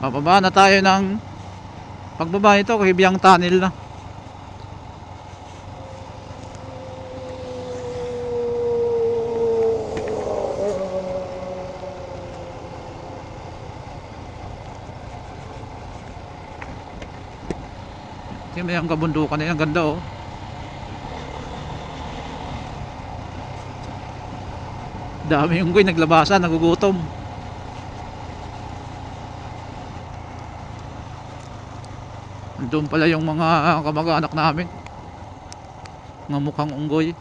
Pababa na tayo ng pagbaba ito, Hibiyang Tunnel na. Tingnan mo yung kabundukan na yan, ang ganda oh. Dami yung guy naglabasan, nagugutom. Doon pala yung mga kamag-anak namin. Mga mukhang unggoy.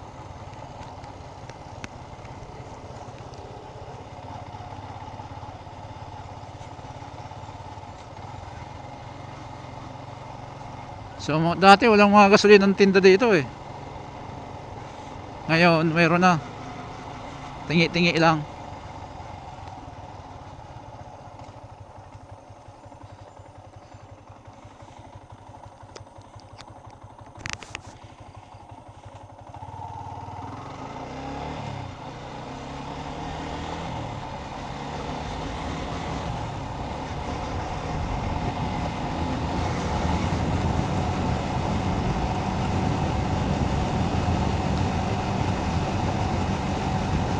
So dati walang mga gasolina tinda dito eh. Ngayon mayroon na. Tingi-tingi lang.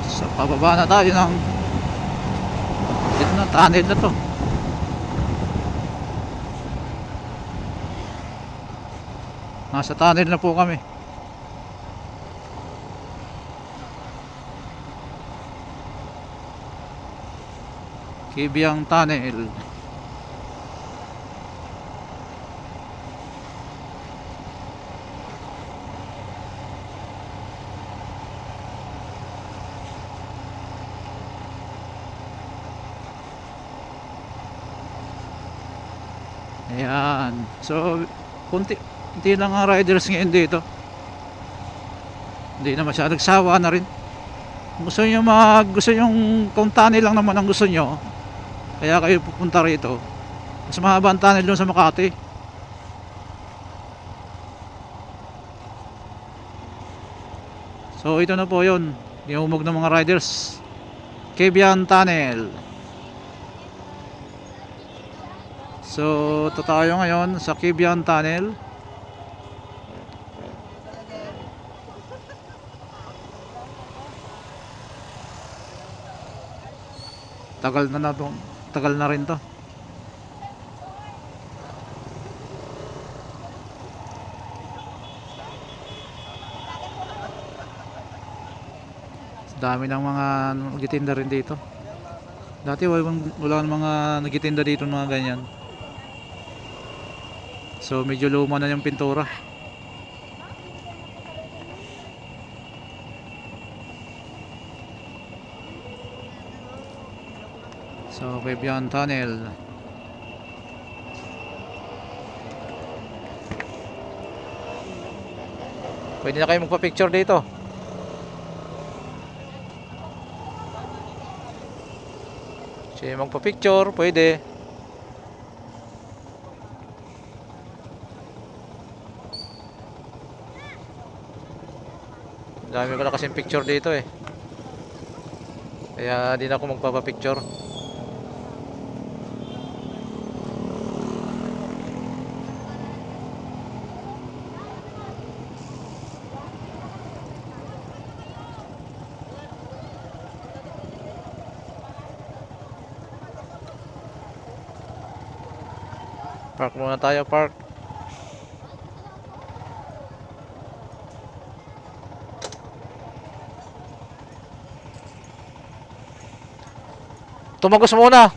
So pababa na tayo ng ito na tunnel na to. Nasa tunnel na po kami. Kibiang Tunnel. Ayan. So, kunti, kunti lang ang riders ngayon dito. Hindi na masyadong nagsawa na rin. Gusto nyo mag, gusto nyo, kung tunnel lang naman ang gusto nyo, kaya kayo pupunta rito. Mas mahaba ang tunnel doon sa Makati. So, ito na po yun. Iumog ng mga riders. Kebian Tunnel. So, ito tayo ngayon sa Kibian Tunnel. Tagal na na. Tagal na rin to. Dami ng mga nagtitinda rin dito. Dati wala ng mga nagtitinda dito mga ganyan. So medyo luma na yung pintura. So Bibian Tunnel. Pwede na kayo magpa-picture dito. Siya magpa-picture, pwede. Dami ko na kasing picture dito eh. Kaya di na ako magpapapicture. Park muna tayo, park. Tumagos muna.